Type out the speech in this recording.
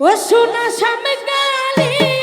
ও সোনা সামগালিয়া প্রেমাগুনে